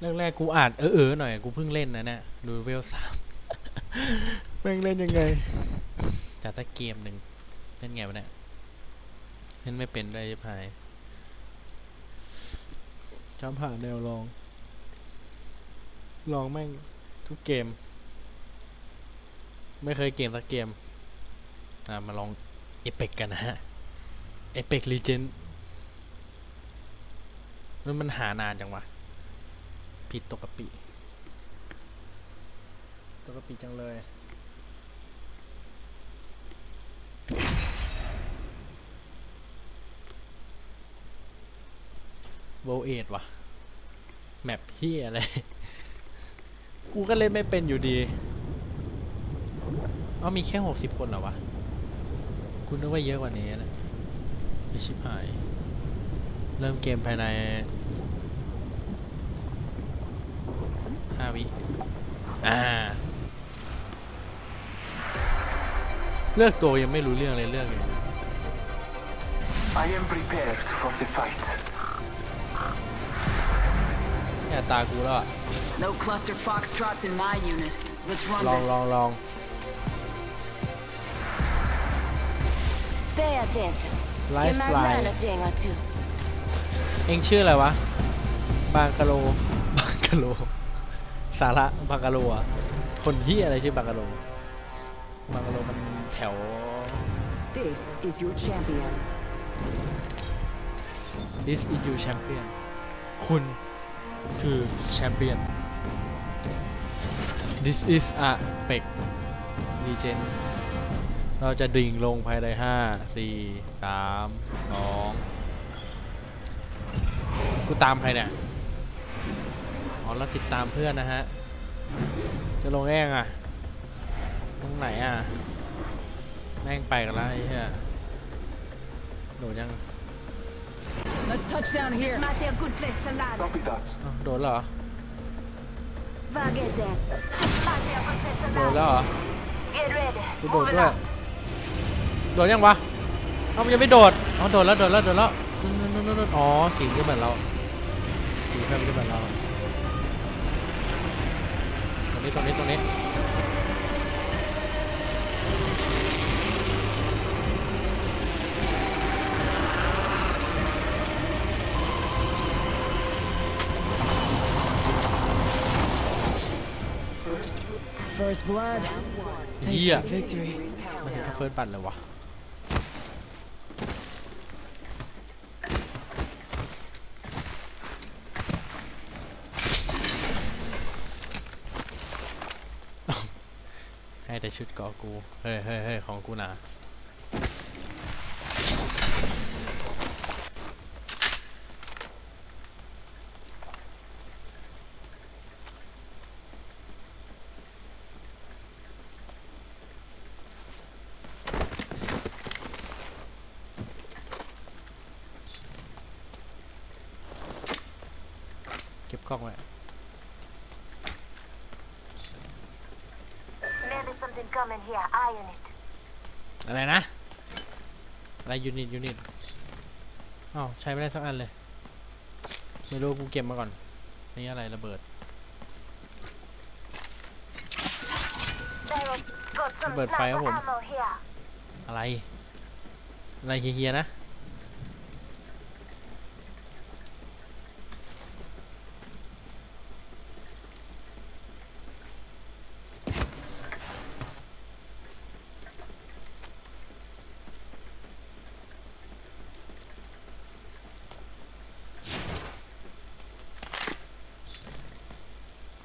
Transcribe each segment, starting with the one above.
แรกๆกูอาจเออเออๆหน่อยกูเพิ่งเล่นนะเนี่ยดูเวลสามแม่งเล่นยังไงจัดสักเกมหนึ่งเล่นไงวะเนี่ยเล่นไม่เป็นด้วยยิบหายจำผ่านแนวลอง ลองแม่งทุกเกม ไม่เคยเกมสักเกมอะมาลองเอเปกกันนะฮะเอเปกลีเจนมันมันหานานจังวะ ผิดตกกะปิตกกะปิจังเลยโวเอดวะแมปเฮียอะไร กูก็เล่นไม่เป็นอยู่ดี เอามีแค่หกสิบคนเหรอวะ คุณนึกว่าเยอะกว่านี้นะไอชิบหาย เริ่มเกมภายใน ห้าวิ อ่า เลือกตัวยังไม่รู้เรื่องเลยเรื่องอยู่ I am prepared for the fight. แค่ตากูแล้วอะ No cluster foxtrots in my unit. Let's run ลอง this. ลองลอง Pay attention. ไล You ฟ์ might ไล learn น์ a thing or two. เองชื่ออะไรวะ บางกะโล บางกะโล สาระบางกะโลอะคนที่อะไรชื่อบางกะโลบางกะโลมันแถว This is your champion. This is you champion คุณคือแชมเปี้ยน This is a p e c Legend เราจะดิ่งลงภายในห้าสี่สามสองกูตามใครเนี่ย อ๋อเราติดตามเพื่อนนะฮะ จะลงแองอะ ตรงไหนอะ แม่งไปกันแล้วไอ้เหี้ยโดดยัง Let's touch down This here. might be a good place to land. Copy that. อ้าวโดนเหรอ Forget that. Might be a good place to โดน land. แล้วเหรอ Get ready. กูโดด Moving ด้วย up. โดดยังวะเอ้ามันยังไม่โดดอ๋อโดดแล้วโดดแล้วโดดแล้วนู่นนู่นนู่นนู่นอ๋อสีก็เหมือนเราสีเพื่อนก็เหมือนเราตรง นี้ตรงนี้ตรงนี้ First blood. เฮีย Tastes like victory. มันถึงกับเฟิร์สบัตรเลยวะ แต่ชุดเกาะกู เฮ้ยเฮ้ยเฮ้ยของกูนะเก็บกล้องไว้ Maybe something coming here. Eye on it. อะไรนะ อะไรยูนิตยูนิตอ้าวใช้ไม่ได้สักอันเลย ไม่รู้กูเก็บมาก่อน นี่อะไรระเบิด There's got some Bird fire sniper home. ammo here. อะไร อะไรเฮียๆนะ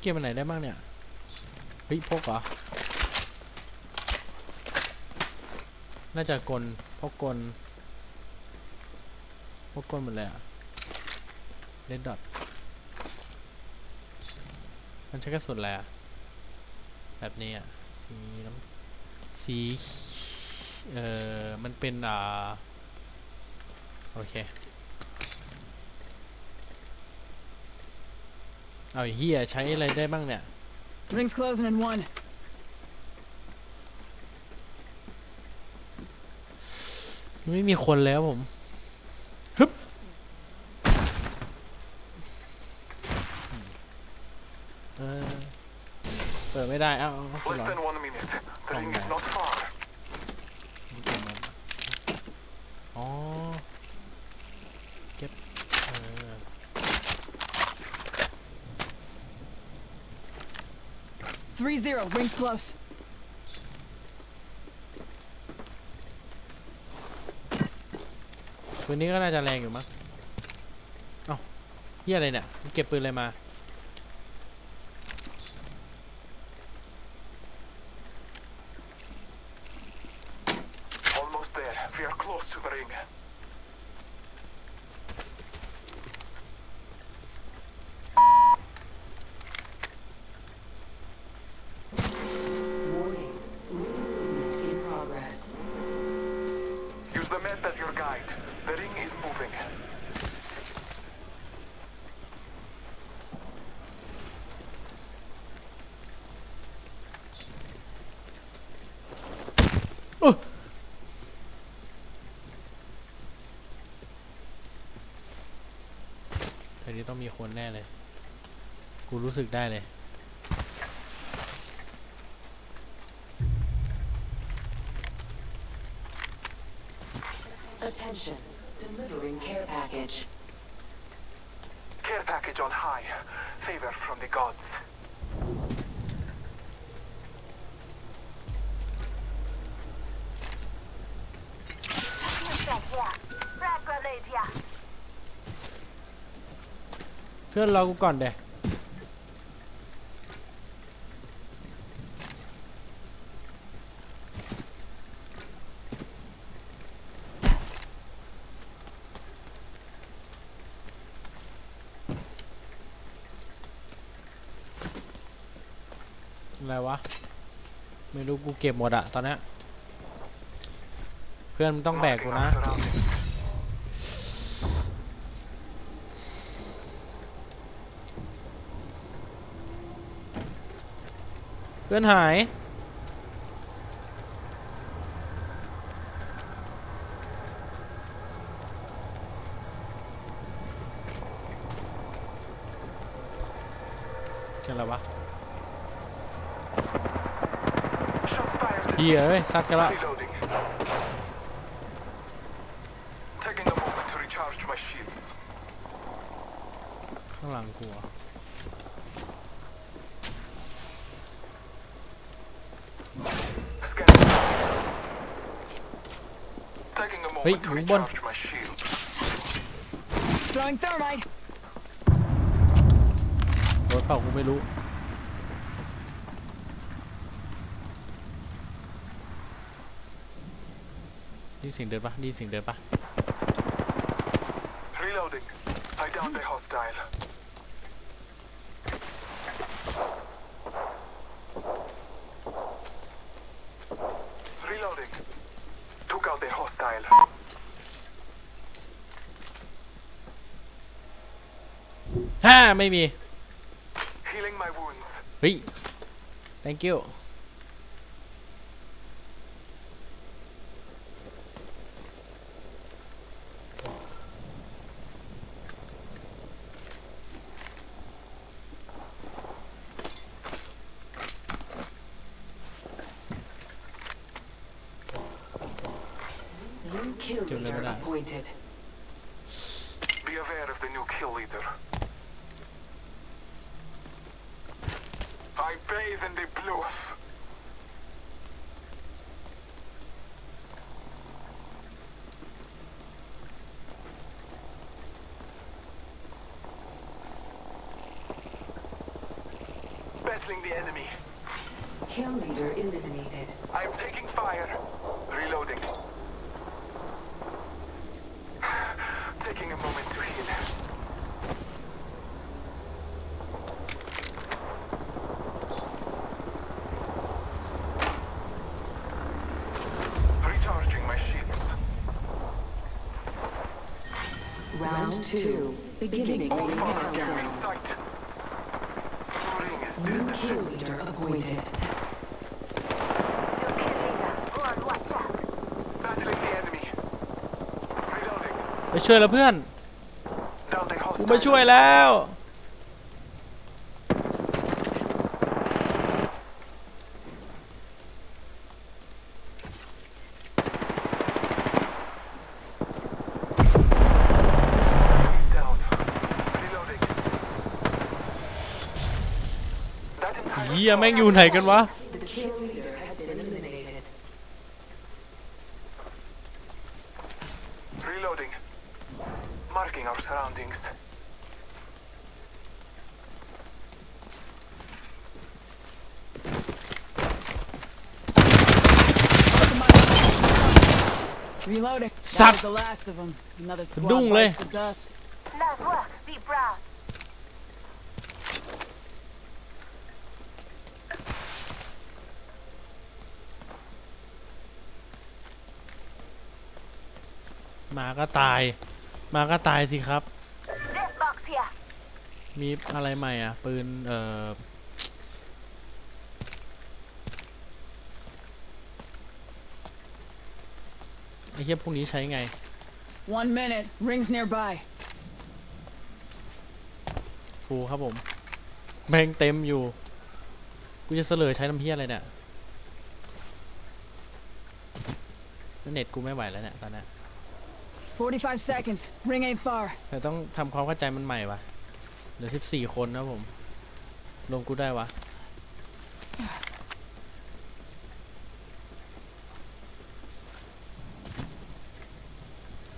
เกมอันไหนได้บ้างเนี่ย เฮ้ยพกเหรอ น่าจะกลพกกลพกกลหมดเลยอะเลดดอทมันใช้กระสุนอะไรอะแบบนี้อะสีน้ำสีเอ่อมันเป็นอ่า โอเค เอาไอ้เฮียใช้อะไรได้บ้างเนี่ย Ring's closing in one. ไม่มีคนแล้วผมฮึบเออเปิดไม่ได้ เอ้าเอาเอาคุณ Less หรอ than one minute. The ring Okay. is not far. มันเก็บมันอ๋อ เก็บ เออ Three zero. Rings close. ปืนนี้ก็น่าจะแรงอยู่มั้งเอ้าเฮียอะไรเนี่ยมันเก็บปืนอะไรมา Almost there. We are close to the ring. Warning. Movement in progress. Use the map as your guide. The ring is moving. โอ้ทีนี้ ต้องมีคนแน่เลย กูรู้สึกได้เลย Attention. พื่อนรอกูก่อนเดะอะไรวะ ไม่รู้กูเก็บหมดอะตอนนี้เพื่อนมึงต้องแบกกูนะ เพื่อนหาย เจออะไรวะ Shots fired. เฮียเอ้ยซัดกันละ Reloading. Taking a moment to recharge my shields. ข้างหลังกูเหรอ Scanning. Taking a Hey, moment to yung bon. recharge my shields. Throwing thermite. รถเปล่ากูไม่รู้ นี่เสียงเดินปะนี่เสียงเดินปะ Reloading. I downed a hostile. Reloading. Took out a hostile. ฮ่าไม่มี Healing my wounds. เฮ้ย thank you New kill Give them leader that. appointed. Be aware bathe in the blue. Battling the enemy. Kill leader eliminated. I'm taking fire. Reloading. Taking a moment Round two. Beginning All ring father give me countdown. sight. The ring is New distant. kill leader appointed. New kill leader. Go on, watch out. Battling the enemy. Reloading. ไปช่วยแล้วเพื่อน Down the กู hostile. มาช่วยแล้ว ฮียแม่งอยู่ไหนกันวะ The kill leader has been eliminated. Reloading. Marking มาก็ตาย มาก็ตายสิครับ Death box here. มีอะไรใหม่อะ ปืน เอ่อ ไอ้เหี้ยพวกนี้ใช้ไง One minute. Rings nearby. ฟูครับผมแม่งเต็มอยู่ กูจะเสลอใช้น้ำเพี้ยอะไรเนี่ยแล้วเน็ตกูไม่ไหวแล้วเนี่ยตอนเนี้ย 45 seconds. Ring ain't far. แต่ต้องทำความเข้าใจมันใหม่วะเหลือสิบสี่คนนะผมลงกูได้วะ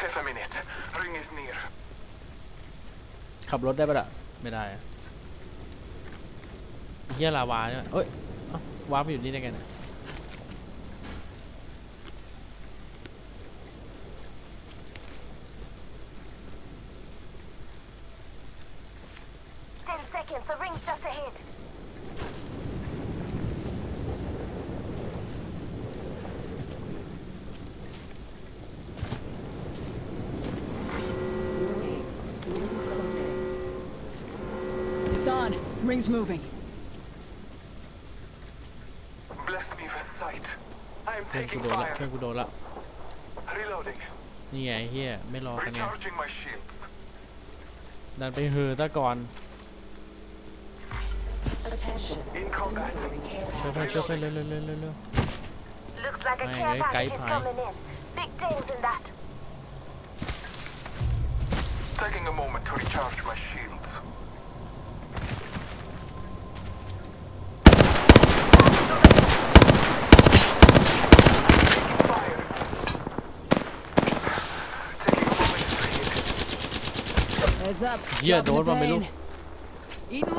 Half a minute. Ring is near. ขับรถได้ปะล่ะ ไม่ได้อะไอ้เฮียลาวาเนี่ยเอ้ยเอ้าวาร์ปไปอยู่นี่ได้ไงเนี่ย seconds. The ring's just ahead. Warning. Ring closing. It's on. Ring's moving. Bless me with sight. I am เพื่อนกู taking โดนละ fire. เพื่อนกูโดนละ Reloading. นี่ไงไอ้เฮียไม่รอกันไง Recharging my shields. ดันไปเฮอตะก่อน Attention. In combat. Delivering care ช่วยเพื่อนช่วยเพื่อนเร็วเร็วเร็วเร็วเร็ว Looks like a Mày care ơi, package cái is phải. coming in. Big things in that. Taking a moment to recharge my shields. Fire. Taking a moment to heal. Heads up. เฮีย Dropping โดน the มาไม่รู้ pain. Eating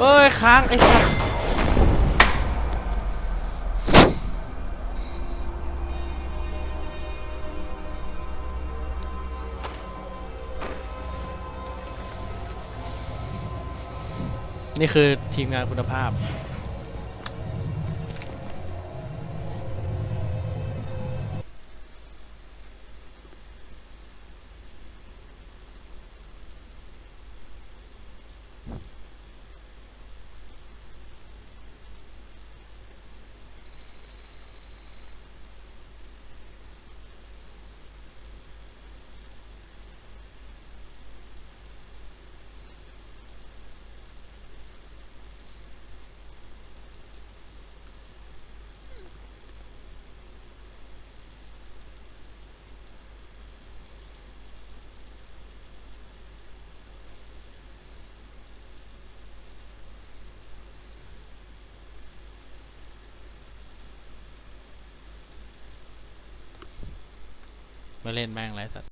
เอ้ย ค้าง ไอ้สัสนี่คือทีมงานคุณภาพ มาเล่นแม่งไรสัส